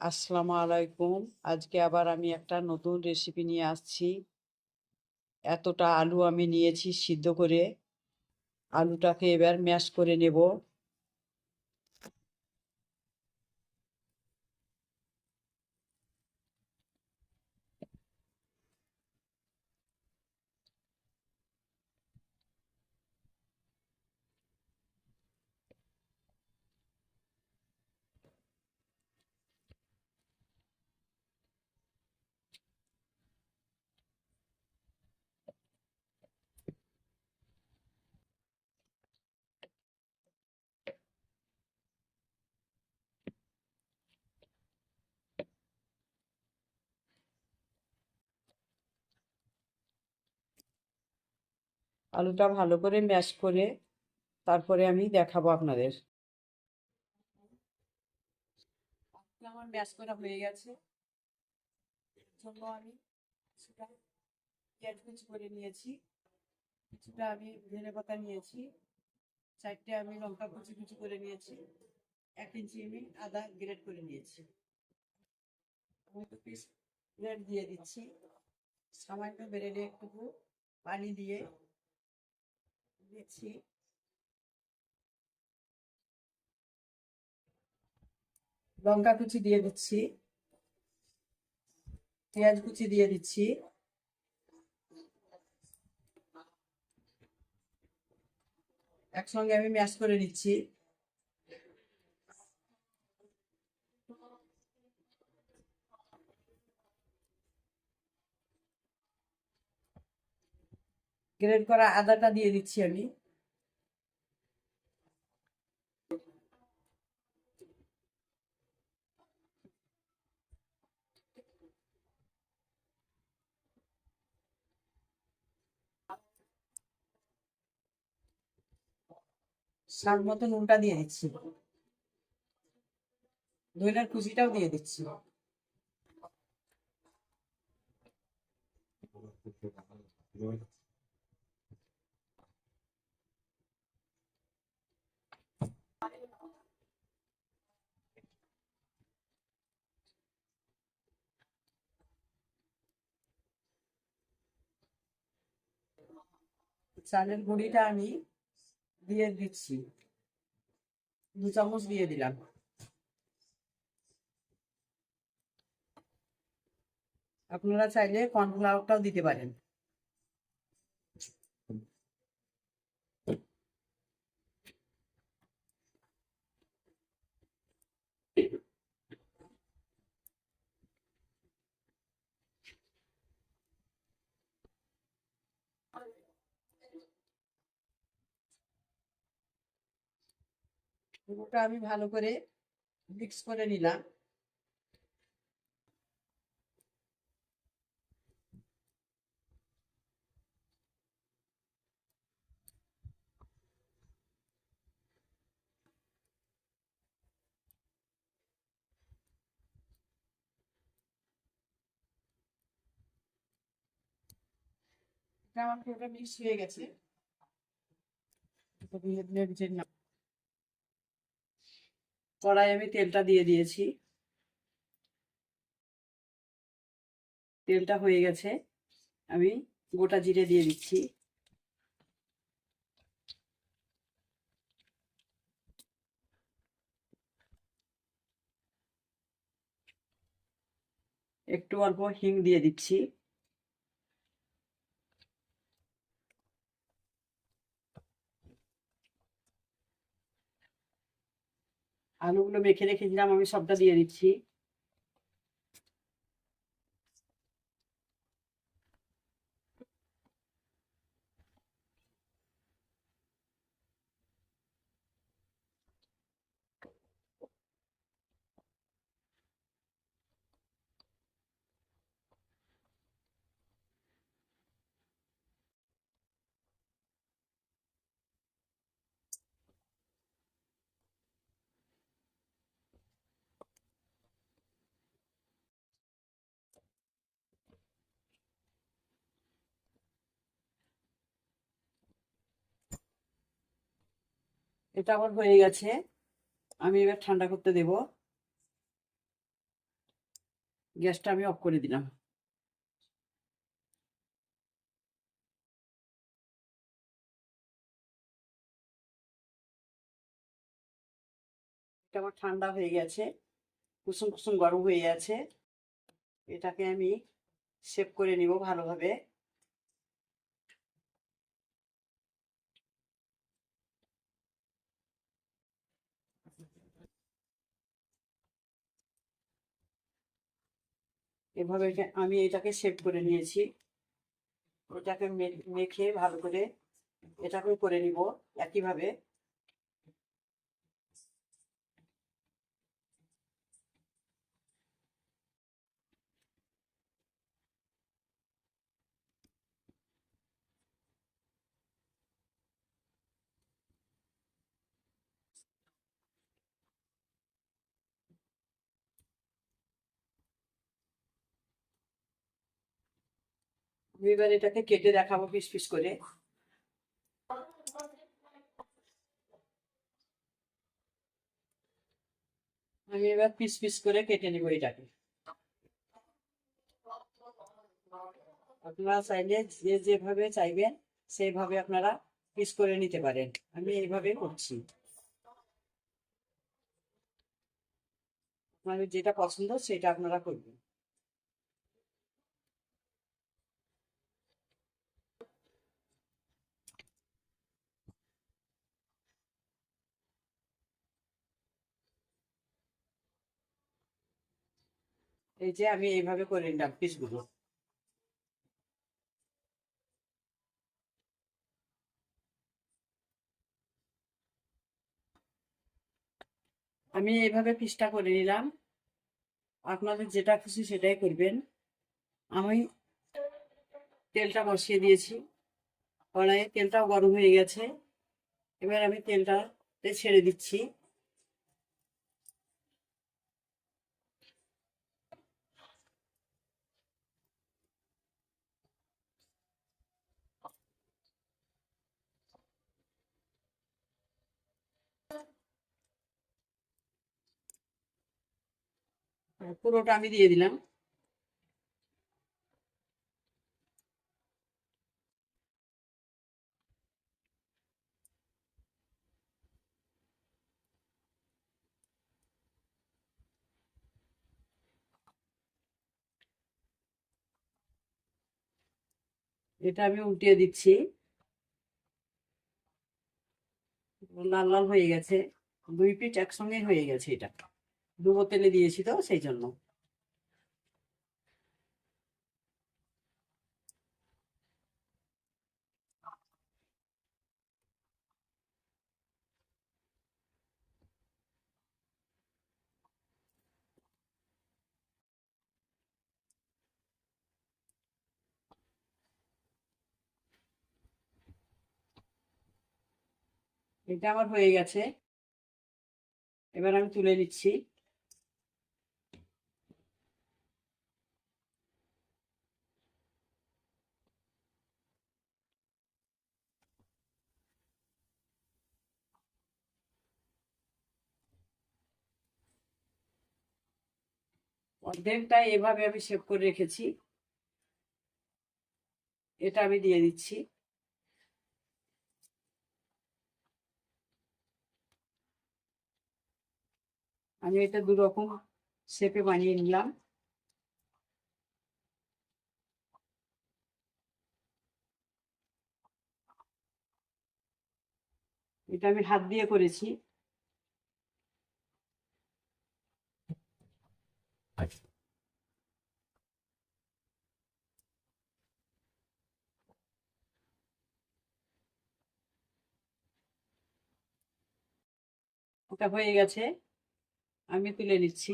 আসসালামু আলাইকুম। আজকে আবার আমি একটা নতুন রেসিপি নিয়ে আসছি। এতটা আলু আমি নিয়েছি সিদ্ধ করে। আলুটাকে এবার ম্যাশ করে নেব। আলুটা ভালো করে ম্যাশ করে তারপরে আমি দেখাবো আপনাদের। আমার ম্যাশ করা হয়ে গেছে। আমি কিছুটা পেঁয়াজ করে নিয়েছি। কিছুটা আমি ধনে পাতা নিয়েছি। চারটে আমি লঙ্কা কুচি কুচি করে নিয়েছি। এক ইঞ্চি আমি আদা গ্রেট করে নিয়েছি। আমি দু পিস ব্রেড দিয়ে দিচ্ছি। সামান্য ব্রেডে একটু পানি দিয়ে দিচ্ছি লঙ্কা কুচি দিয়ে দিচ্ছি। পেঁয়াজ কুচি দিয়ে দিচ্ছি। একসঙ্গে আমি ম্যাশ করে নিচ্ছি। গ্রেড করা আদাটা দিয়ে দিচ্ছি আমি। স্বাদ মতো নুনটা দিয়ে দিচ্ছি। দইটার কুচিটাও দিয়ে দিচ্ছি। চালের গুঁড়িটা আমি দিয়ে দিচ্ছি। দু চামচ দিয়ে দিলাম। আপনারা চাইলে কর্নফ্লাওয়ারটাও দিতে পারেন। পুরোটা আমি ভালো করে মিক্স করে নিলাম। আমার পুরোটা মিক্স হয়ে গেছে। কড়াই আমি তেলটা দিয়ে দিয়েছি। তেলটা হয়ে গেছে, আমি গোটা জিরে দিয়ে দিচ্ছি। একটু অল্প হিং দিয়ে দিচ্ছি। আলুগুলো মেখে রেখেছিলাম আমি সবটা দিয়ে দিচ্ছি। এটা আমার হয়ে গেছে। আমি এবার ঠান্ডা করতে দেব। গ্যাসটা আমি অফ করে দিলাম। এটা আমার ঠান্ডা হয়ে গেছে। কুসুম কুসুম গরম হয়ে গেছে। এটাকে আমি সেভ করে নিব ভালোভাবে। এভাবে আমি এটাকে সেভ করে নিয়েছি। ওটাকে মেখে ভালো করে এটাকেও করে নিব একইভাবে। এবার এটাকে কেটে দেখাবো পিস পিস করে। আমি এবার পিস পিস করে কেটে নিব এটাকে। আপনারা চাইলে যে যেভাবে চাইবেন, সেইভাবে আপনারা পিস করে নিতে পারেন। আমি এইভাবে করছি। আপনাদের যেটা পছন্দ, সেটা আপনারা করবেন। এই যে আমি এইভাবে করে নিলাম পিসগুলো। আমি এইভাবে পিসটা করে নিলাম। আপনাদের যেটা খুশি সেটাই করবেন। আমি তেলটা বসিয়ে দিয়েছি। কড়াইয়ে তেলটাও গরম হয়ে গেছে। এবার আমি তেলটাতে ছেড়ে দিচ্ছি। পুরোটা আমি দিয়ে দিলাম। এটা আমি উল্টিয়ে দিচ্ছি। লাল লাল হয়ে গেছে। দুই পিঠ একসঙ্গে হয়ে গেছে এটা। ডুবো তেলে দিয়েছি তো সেই জন্য। এটা আমার হয়ে গেছে। এবার আমি তুলে নিচ্ছি। অর্ধেকটা এভাবে আমি সেভ করে রেখেছি। এটা আমি দিয়ে দিচ্ছি। আমি এটা দু রকম শেপে বানিয়ে নিলাম। এটা আমি হাত দিয়ে করেছি। ওটা হয়ে গেছে। আমি তুলে নিচ্ছি।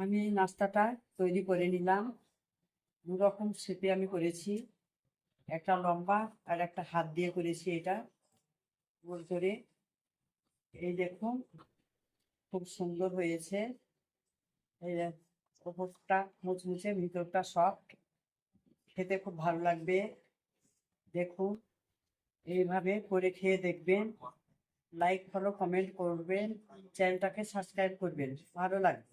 আমি এই নাস্তাটা তৈরি করে নিলাম। দু রকম শেপে আমি করেছি। একটা লম্বা আর একটা হাত দিয়ে করেছি এটা। গোল করে। এই দেখুন, খুব সুন্দর হয়েছে। এই ওপরটা মুচমুচে ভিতরটা সফট খেতে খুব ভালো লাগবে। দেখুন, এইভাবে করে খেয়ে দেখবেন। লাইক ফলো কমেন্ট করবেন। চ্যানেলটাকে সাবস্ক্রাইব করবেন। ভালো লাগবে।